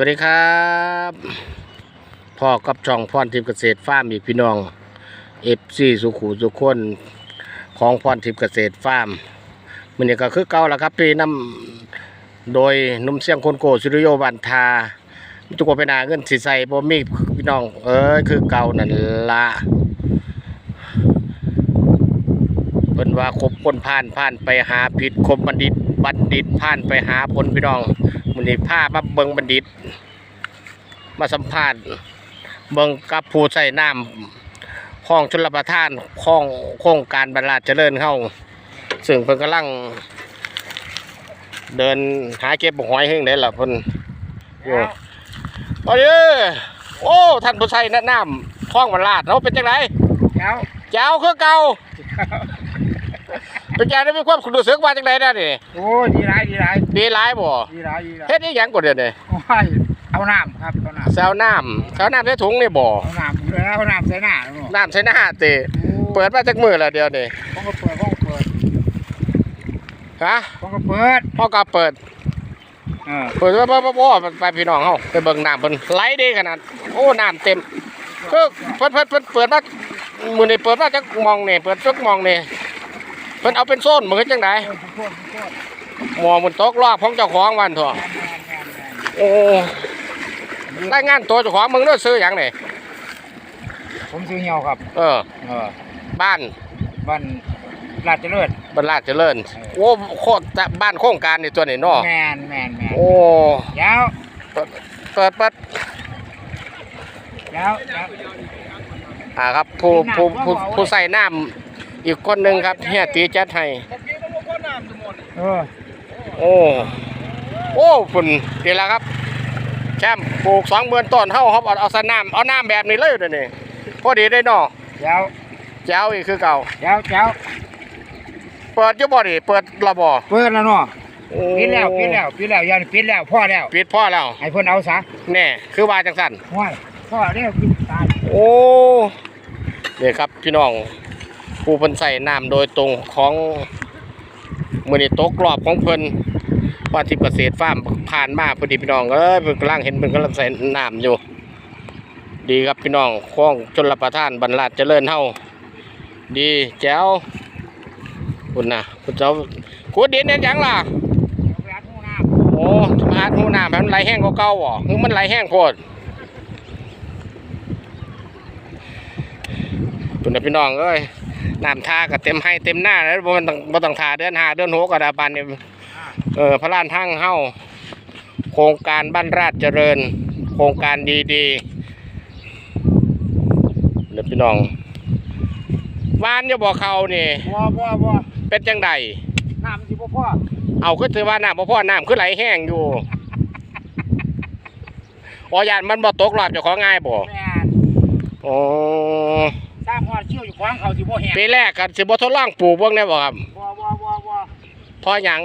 วัสดีครับพ่อกับช่องพรทิพย์เกษตรฟาร์มอีกพี่น้องเอฟซีสุขุสุขคนของพรทิพย์เกษตรฟาร์มมันนี่ก็คือเก่าแล้วครับที่นำโดยนุ่มเสียงคนโกสุริโยบันทาทุกคนไปนาเงินสิใส่บ่มีพี่น้อง เอ้ยคือเก่านั่นละเพิ่นว่าคบคนผ่านผ่านไปหาผิดคบบัณฑิตบัณฑิตผ่านไปหาผลพี่น้อง มันนี้พามาเบิงบัณฑิต มาสัมภาษณ์เบิงกับผู้ใส่น้ำห้องชลประทานห้องโครงการบรรลาดเจริญเข้าซึ่งเพิ่นกำลัง เดินหาเก็บหอยเฮงได้ล่ะเพิ่นอยู่โอ้ยโอ้ท่านผู้ใส่แนะนำห้องบรรลาดเขาเป็นจังไดเจ้าเจ้าคือเก่า เป็นจังได้มีความรู้สึกว่าจังไดได้นี่โอ้ดีไรดีไรดีหลายบ่ดีไรดีไรเฮ็ดอีหยังกว่าเดี๋ยวนี้โอ้ยเอาน้ำครับเอาน้ำแซวน้ำแซวน้ำใส่ถุงนี่บ่เอาน้ำเออเอาน้ำใส่หน้าแล้วเนาะน้ำใส่หน้าติเปิดมาจากมือแล้วเดี๋ยวนี้ห้องก็เปิดห้องก็เปิดฮะห้องก็เปิดพ่อก็เปิดเออเปิดว่าบ่บ่บ่มันไปพี่น้องเฮาไปเบิ่งน้ำเพิ่นไหลดีขนาดโอ้น้ำเต็มคือเพิ่นเพิ่นเพิ่นเปิดมามื้อนี้เปิดมาจักมองนี่เปิดจักมองนี่ เพิ่นเอาเป็นโซนเหมือนจังไดโอ้ยโคตรโคตรหมอมันตกรอบของเจ้าของวันทั่วแมนแมนแมนโอ้รายงานตัวเจ้าของมึงเด้อซื้อหยังนี่ผมซื้อเหี่ยวครับ เออ เออ บ้านบ้านลาดเจริญบรรลาดเจริญโอ้โคตรบ้านโครงการนี่ตัวนี้เนาะแมนแมนแมนโอ้เจ้าเปิดเปิดเปิดเจ้าเจ้าอ่าครับผู้ผู้ผู้ผู้ใส่น้ำ อีกคนหนึ่งครับเฮียตีจัดให้เออโอ้โอ้ฝุ่นดีแล้วครับแชมป์ปลูกสองเบือนต้นเฮาครับเอาเอาใส่น้ำเอาน้ำแบบนี้เลยเดี๋ยวนี้พอดีได้เนาะเจ้าเจ้าอีกคือเก่าเจ้าเจ้าเปิดอยู่บ่ดิเปิดระบ่เปิดแล้วเนาะโอ้ปิดแล้วปิดแล้วปิดแล้วยันปิดแล้วพ่อแล้วปิดพ่อแล้วให้เพิ่นเอาซะแน่คือว่าจังสั่นห้อยพ่อแล้วปิดตายโอ้นี่ครับพี่น้อง ผู้เพิ่นใส่น้ำโดยตรงของมือนี่ตกรอบของเพิ่นว่าที่เกษตรฟาร์มผ่านมาพอดีพี่น้องเอ้ยเพิ่นกำลังเห็นเพิ่นกำลังใส่น้ำอยู่ ดีครับพี่น้องคล้องชนรับประทานบรรลัดเจริญเฮาดีแจ๋วคุณนะคุณเจ้าขุดดินเนี่ยจังล่ะเอาไปอัดหูน้ำมันไหลแห้งกว่าเก่าบ่หรือมันไหลแห้งโพดคุณนะพี่น้องเอ้ย น้ำทาก็เต็มให้เต็มหน้าแล้วบ่มันต้องบ่ต้องทาเดือนห้าเดือนหกก็ได้ปานนี้เออพระลานทั้งเฮาโครงการบ้านราชเจริญ โครงการดีๆเดี๋ยวพี่น้องวานจะบอกเขานี่บ่บ่บ่เป็นจังใดน้ำสิบ่พ่อเอาคือถือว่าน้ำบ่พอน้ำคือไหลแห้งอยู่อ๋อยานมันบ่ตกรอบเจ้าของง่ายบ่แม่นอ๋อสร้างฮอด เชี่ยวอยู่ขวางเขาสิบ่แห้งปีแรกก็สิบ่ทดลองปลูกเบิ่งได้บ่ครับบ่บ่บ่บ่เพราะหยัง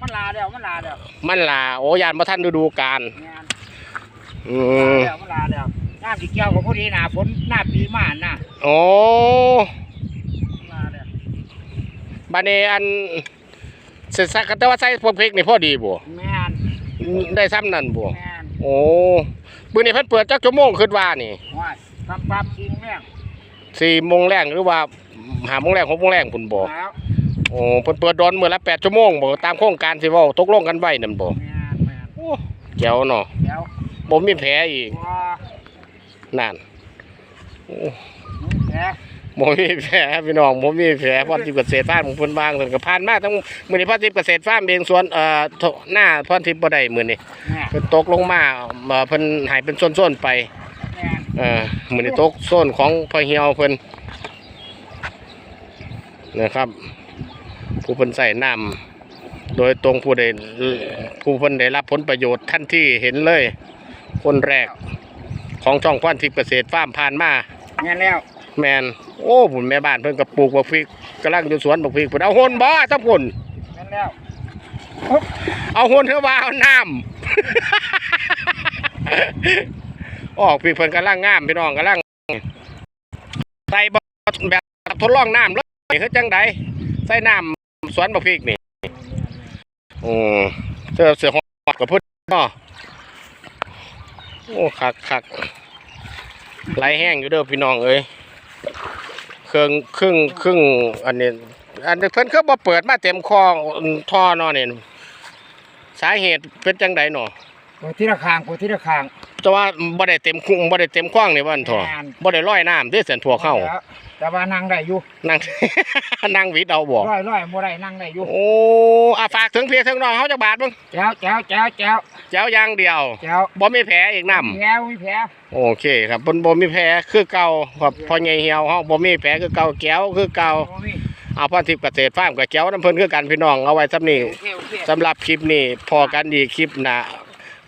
มันลาแล้วมันลาแล้วมันล่ะโอ้ยานบ่ทันฤดูกาลแม่นอืมลาแล้วมันลาแล้วน้ำสิเกี่ยวกับพอดีหน้าฝนหน้าปีม่านน่ะโอ้มันลาแล้วบัดนี้อันสิสักแต่ว่าใส่พวกพริกนี่พอดีบ่แม่นได้ซ้ำนั่นบ่แม่นโอ้มื้อนี้เพิ่นเปิดจักชั่วโมงคิดว่านี่ห้อยปั๊บปั๊บกินแม่ง 4โมงแรงหรือว่า5โมงแรง6โมงแรงพุ่นบ่แล้วโอ้เพิ่นเปิดดอนมื้อละ8ชั่วโมงบ่ตามโครงการสิเว้าตกลงกันไว้นั่นบ่แม่นแม่นโอ้แจ๋วเนาะเดี๋ยวบ่มีแผลอีกบ่นั่นโอ้แหมบ่มีแผลพี่น้องบ่มีแผลพรทิพย์เกษตรฟาร์มของเพิ่นบางเพิ่นก็ผ่านมาทั้งมื้อนี้พรทิพย์เกษตรฟาร์มเองสวนเอ่อโถหน้าพรทิพย์บ่ได้มื้อนี้ แม่เพิ่นตกลงมาเอ่อเพิ่นใหายเป็นโซนๆไปแม่นเอ่อมื้อนี้ตกโซนของพ่อเหี่ยวเพิ่นนะครับ ผู้เพิ่นใส่น้ำโดยตรงผู้ใดผู้เพิ่นได้รับผลประโยชน์ทันที่เห็นเลย คนแรกของช่องพรทิพย์เกษตรฟาร์มผ่านมาแม่นแล้วแมนโอ้ผุนแม่บ้านเพิ่นก็ปลูกบักพริกกำลังอยู่สวนบักพริกเพิ่นเอาหนบ่ทั้งพุ่นแม่นแล้วเอาหนเถอะว่าเอาน้ำ ออกพริกเพิ่นกำลังงามพี่น้องกำลังใส่บแบบทดลองน้ำเลยเฮ็ดจังไดใส่น้ำสวนบักพริกนี่อือเสือเสือฮอดกับพุ่นเนาะโอ้คักคักไหลแห้งอยู่เด้อพี่น้องเอ้ยเครื่องครึ่งครึ่งอันนี้อันนี้เพิ่นคือบ่เปิดมาเต็มคอท่อนาะนี่สาเหตุเป็นจังไดเนาะปวดที่ระคางปวดที่ระคาง แต่ว่าบ่ได้เต็มคุ้งบ่ได้เต็มคว้างนี่ว่าอันท่อแม่น บ่ได้ลอยน้ำเด้เส้นพวกเฮาแล้วแต่ว่านั่งได้อยู่นั่ง นั่งวิดเอาบ่ร้อยร้อยบ่ได้นั่งได้อยู่โอ้อาฝากถึงพี่ถึงน้องเฮาจักบาทเบิ่งแจ้วแจ้วแจ้วแจ้วแจ๋วอย่างเดียวแจ้วบ่มีแผลอีกนำแผลมีแผลโอเคครับเพิ่นบ่มีแผลคือเก่าครับพ่อใหญ่เหี่ยวเฮาบ่มีแผลคือเก่าแก้วคือเก่าบ่มีเอาพรทิพย์เกษตรฟาร์มกับแก้วน้ำเพิ่นคือกันพี่น้องเอาไว้สำนี้โอเคโอเค สำหรับคลิปนี้พอกันอีกคลิปหน้า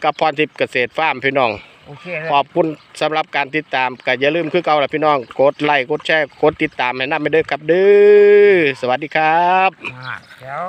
กับพรทิพย์เกษตรฟาร์มพี่น้อง โอเคเลยขอบคุณสำหรับการติดตามก็อย่าลืมคือเก่าล่ะพี่น้อง กดไลค์กดแชร์กดติดตามให้นำไปเด้อครับเด้อสวัสดีครับ อ่าแจ้ว